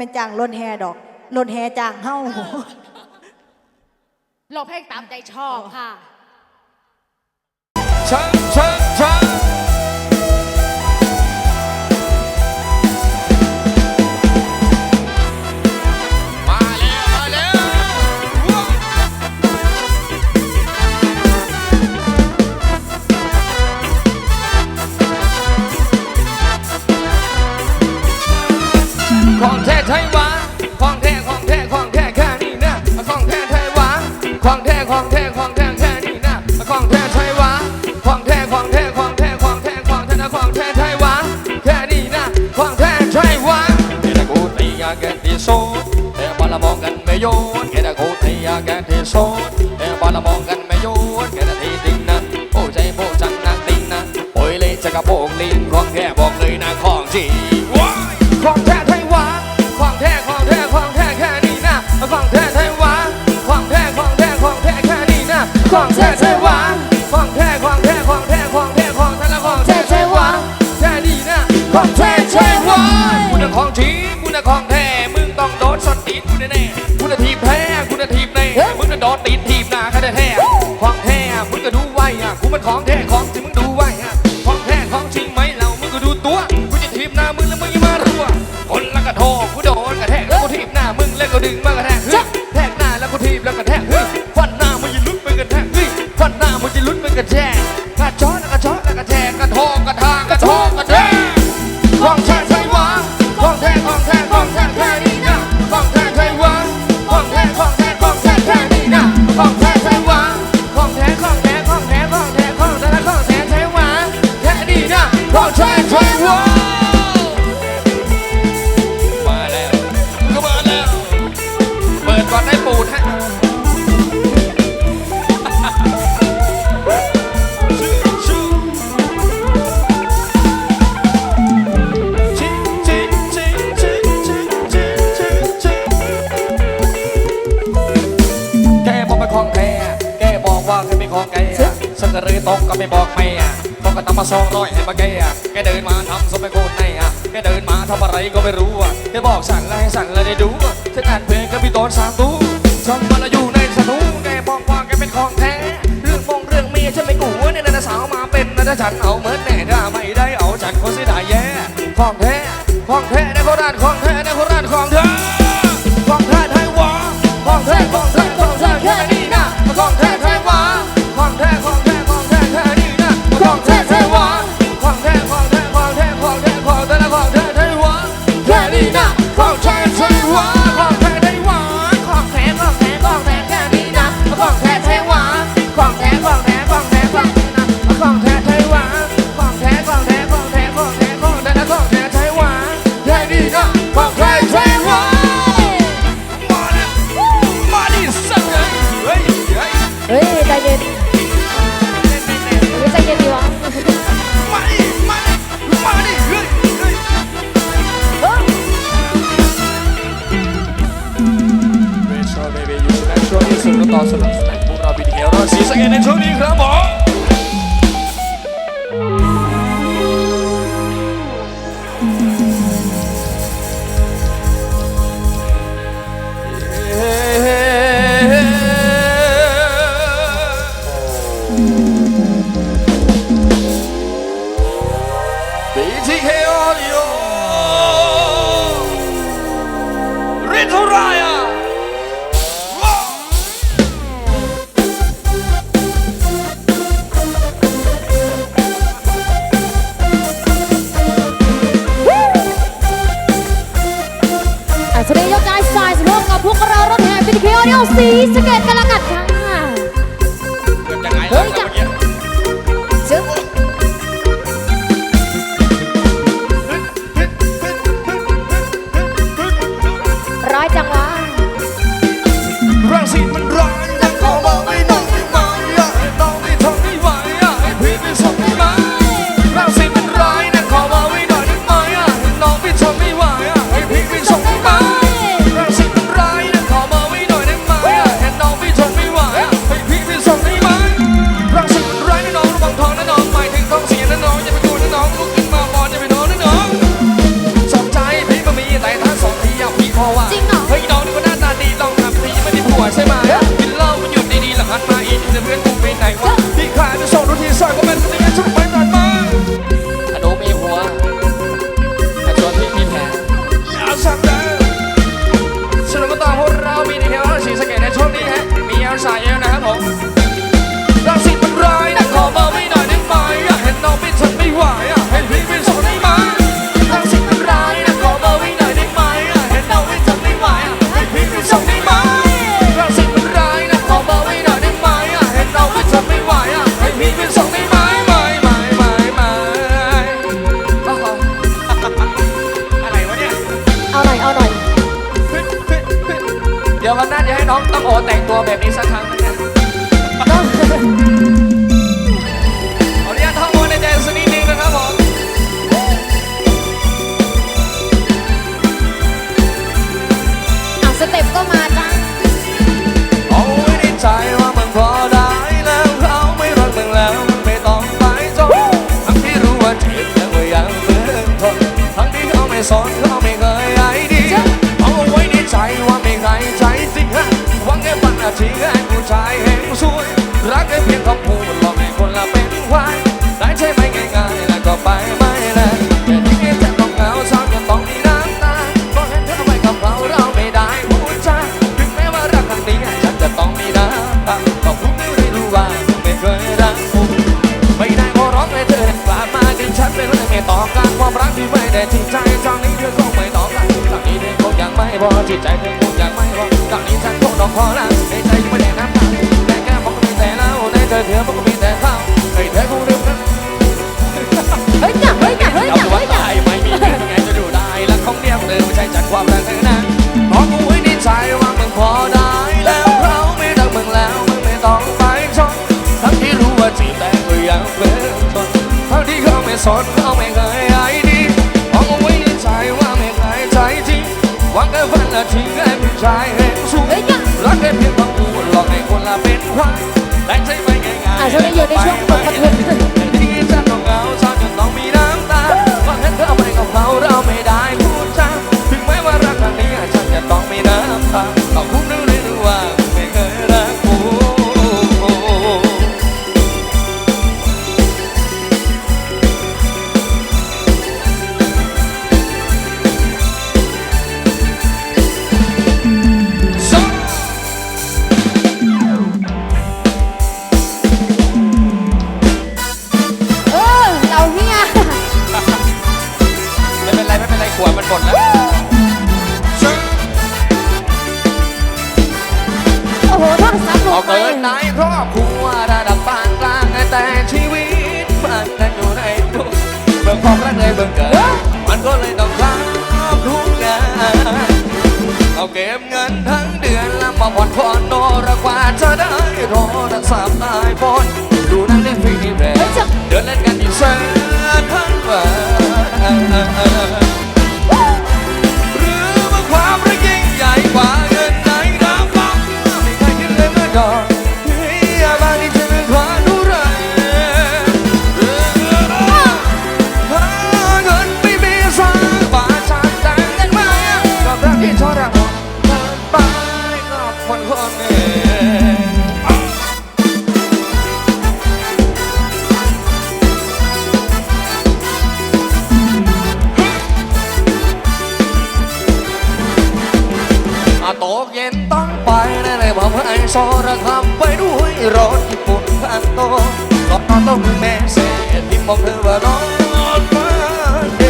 มนจ้างรถแฮดอกรถแฮจ้างเฮาหลบให้ตามใจชอบค่ะ ยุดแค่ตะโกนทียาแก่ที่สดแต่บอลมองกันไม่ยุดแค่ตะทีติงนั้นโอ้ใจโบจังนางดิงนั้นโอ้ยเลยจะกระโปงลิงของแท้บอกเลยนะของจริว้าของแท้ ของแกแกบอกว่าเธอเป็นของแกฉันจะรือตกก็ไม่บอกแม่ต้องก็ทำมาสองร้อยให้มาแกแกเดินมาทำสมัยโคนในอะแกเดินมาทำอะไรก็ไม่รู้อะแกบอกสั่งแล้วให้สั่งแล้วได้ดูฉันอ่านเพลงก็มีตอนสามตู้ฉันมาแล้อยู่ในสนุแกบอกว่าแกเป็นของแท้เรื่องมองเรื่องเมียฉันไม่กลัวในี่ยนะสาวมาเป็นนะฉันเอาเหมือนแน่ถ้าไม่ได้เอาฉันคนเสียดายแย่ของแท้ของแท้ในโคราชของแท้ ยกย้ายสายสะมพกกับพวกเรารถแห่ติดเขียวเดียวสีสเกตกันละกัน สอนเขาไม่เคยไอ้ดีเอาไว้ในใจว่าไม่เคยใจจริงฮะหวังแค่ปันอาทิตย์ให้ผู้ชายเห็นสวย รักแค่เพียงคำพูดหลอกให้คนละเป็นควายได้ใช่ไหมง่ายๆแล้วก็ไปไม่เลยแต่ที่เธอต้องเหงาเศร้าจะต้องมีน้ำตาก็เห็นเธอไปกับเขาเราไม่ได้พูดจาถึงแม้ว่ารักครั้งนี้ฉันจะต้องมีน้ำตาก็คงไม่ได้รู้ว่าไม่เคยรักคุณไม่ได้ขอร้องให้เธอกลับมาดึงฉันไปเลยไม่ต้องการความรักที่ไม่ได้จริงใจ ไม่พอจิตใจเธอคงยังไม่พอจากนี้ฉันคงต้องพอละในใจยังไม่ได้น้ำตาแต่แก้มมันก็มีแต่เหล้าในใจเธอมันก็มีแต่ข้าวให้เธอคงลืมกันเฮ้ยเนี่ยเฮ้ยเนี่ยเฮ้ยเอาเนี่ยตัวเฮ้ยเนี่ยตายไม่มีเรื่องไงจะดูได้และของเดียวเดิมใช่จัดความรักเธอนะขอกูไว้ในใจว่ามึงพอได้แล้วเราไม่รักมึงแล้วมึงไม่ต้องไปชนทั้งที่รู้ว่าจีบแต่ก็ยังเป็นทนทั้งที่เขาไม่สน แต่ชี ที่มองเธอว่ารถมากเด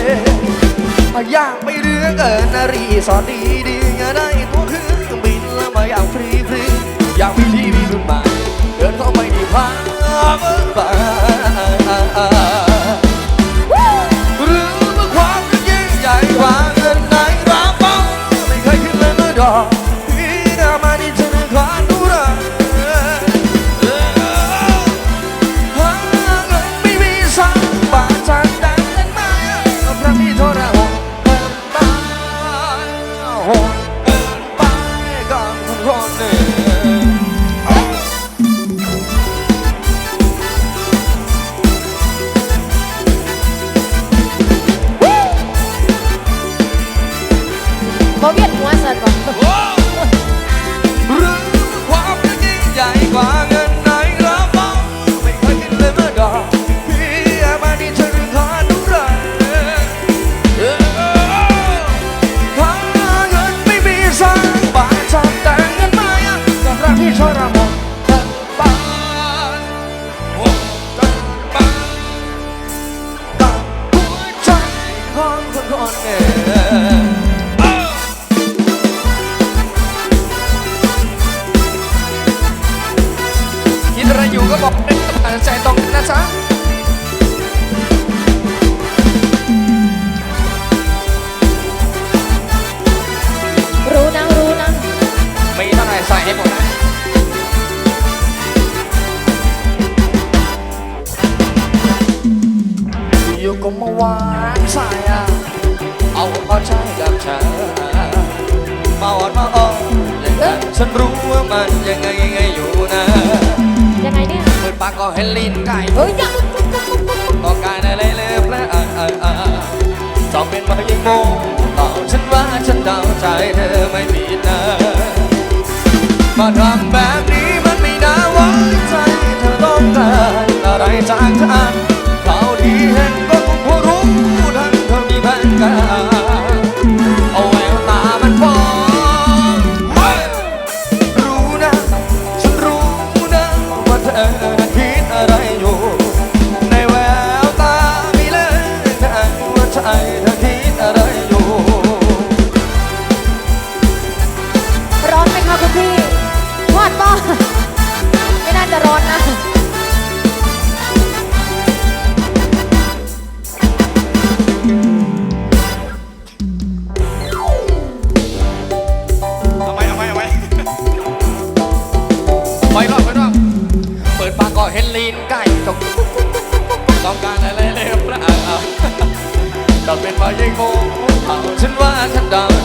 อยากไปเรือเกินนารีสอดดีดีอย่าได้ตัวเครื่องบินแล้วมาอย่างฟรีฟรีอยากมีทีวีรุ่นใหม่เดินเข้าไปที่พักบ้านหรือว่าความยิ่งใหญ่กว่าเงินในกระเป๋าไม่เคยคิดเลยเมื่อดอก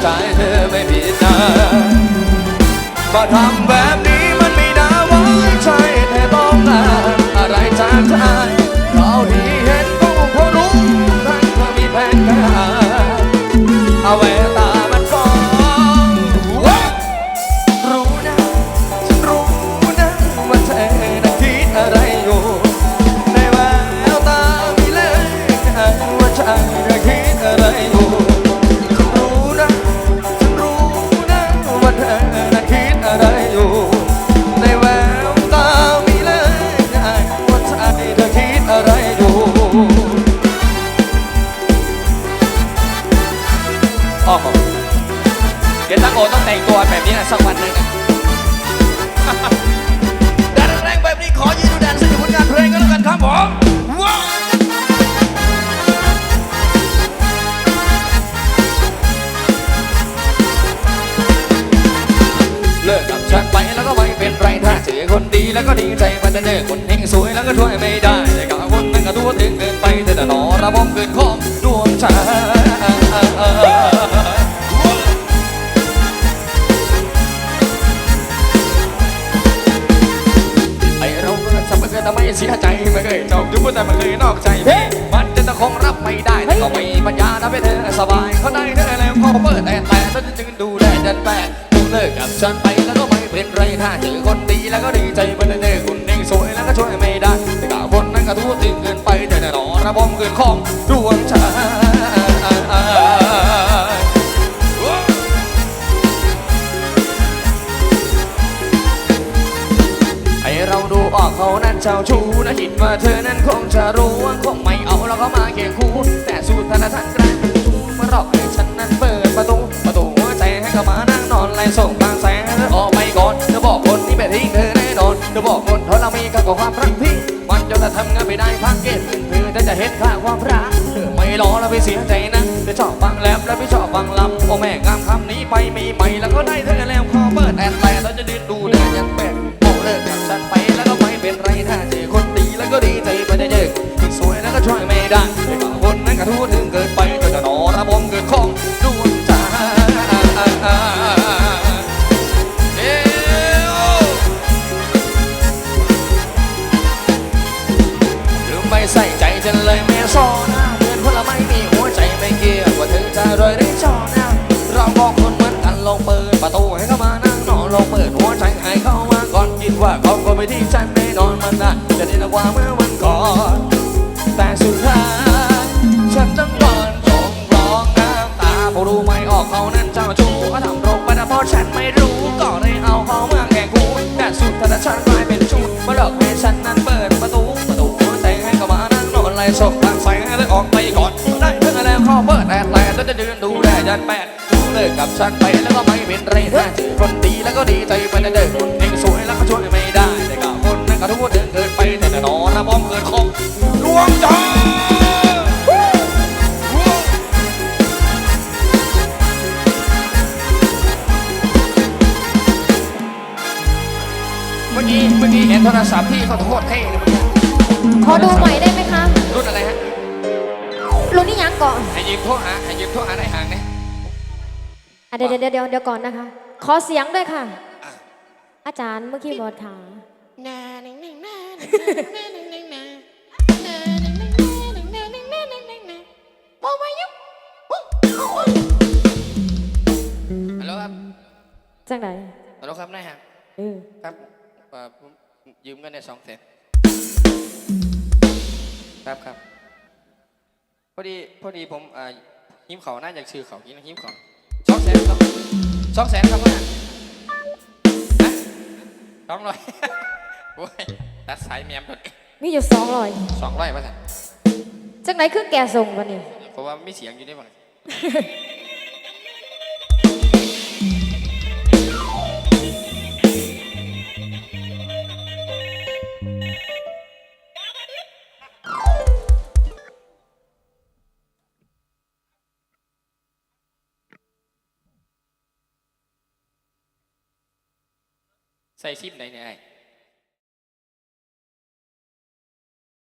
ใจเธอไม่ผิดนะมาทำแบบนี้มันไม่น่าไว้ใจเธอต้องกานอะไรจากฉันเราที่เห็นพวกเขารู้ทั้งเธอมีแผนการเอาไว ฉันไปแล้วก็ไม่เป็นไรถ้าเจอคนดีแล้วก็ดีใจไปแต่เจอคนเฮงสวยแล้วก็ช่วยไม่ได้แต่กับคนนั้นก็ตัวถึงเกินไปแต่ต่หนอระบมเกินขอมดวงใจไอเราเมื่อสับเกิดแต่ไม่เสียใจไม่เคยจบจุบแต่ไม่เคยนอกใจ มันจะต้องคงรับไม่ได้แต่ก็ไม่มีปัญญาทำให้เธอสบายเขาได้เธอแล้วเขาเปิดแต่แต่ต้องจึงดูแลจันแปดดูเลิกกับฉันไป ถ้าเจอคนดีแล้วก็ดีใจไปเลยเจอคนเองสวยแล้วก็ช่วยไม่ได้แต่กับคนนั้นก็ทั่วถึงเกินไปแต่หนอระบมเกินของดวงใจไอเราดูออกเขานั้นเจ้าชู้นะคิดว่าเธอนั้นคงจะรู้ว่าคงไม่เอาแล้วก็มาเคียงคู่แต่สูตรธนาท่านกลายเป็นชู้มาหลอกให้ฉันนั้นเปิดประตูประตูหัวใจให้เขามานั่งนอนไล่ส่งบาง เธอออกไปก่อนเธอบอกคนที่ไปทิ้งเธอแน่นอนเธอบอกคนเธอเรามีกับความรักพี่มันจนจะทำงานไม่ได้พักเก็ตเธอจะจะเห็นค่าความรักเธอไม่รอแล้วไปเสียใจนะเธอชอบฟังแลบแล้วไม่ชอบฟังลำโอ้แม่งามคำนี้ไปมีใหม่แล้วก็ได้เธอแล้วขอเปิดแอนแต่เราจะยืนดูได้ยันแปดโอ้เลิกกับฉันไปแล้วก็ไม่เป็นไรถ้าเจอคนดีแล้วก็ดีใจ เมื่อวันก่อน แต่สุดท้ายฉันต้องโดนจงร้องน้ำตาเพราะรู้ไหมออกเขานั้นเจ้าชู้ก็ทำโรงไปนะเพราะฉันไม่รู้ก็เลยเอาเขามาแกล้งกูแต่สุดท้ายฉันกลายเป็นชู้มาหลอกให้ฉันนั้นเปิดประตูประตูหัวใจให้เขามานั่งนอนไล่ส่งทางแสงเลยออกไปก่อนได้เธอแล้วขอเปิดแต่แต่แล้วจะยืนดูแลยันแปดดูเลิกกับฉันไปแล้วก็ไม่เป็นไรถ้าเจอคนดีแล้วก็ดีใจไปแต่เด็กคนเองสวยแล้วก็ช่วยไม่ วงใจเมื่อกี้เมื่อกี้เห็นโทรศัพท์ที่เขาโคตรเท่เลยเมื่อกี้ขอดูใหม่ได้ไหมคะรุ่นอะไรฮะรุ่นนี้ยังก่อนให้ยืมโทรหาให้ยืมโทรหาได้ห่างเนี่ยอะเดี๋ยวเดี๋ยวเดี๋ยวเดี๋ยวก่อนนะคะ ขอเสียงด้วยค่ะ อาจารย์เมื่อกี้บอดขานาหนึ่งหนึ่งนาหนึ่งหนึ่งหนึ่งหนึ่งนานา บอกมายุอุ๊ยอุ๊ยฮัลโหลครับจังไหนฮัลโหลครับนายฮะเออครับเอ่อผมยืมเงินได้สองแสนครับครับพอดีพอดีผมอ่าหิมเขาน่าอยากซื้อเขากินหิมเขาสองแสนครับสองแสนครับพ่อน่ะฮะสองร้อยโอ้ยตัดสายแมมตัวนี้มีอยู่สองร้อยสองร้อยป่ะท่านจังไหนคือแกส่งวันนี้ เพราะว่าไม่เสียงอยู่ได้บ่เนี่ยใส่ซิมไหนเนี่ยไอ้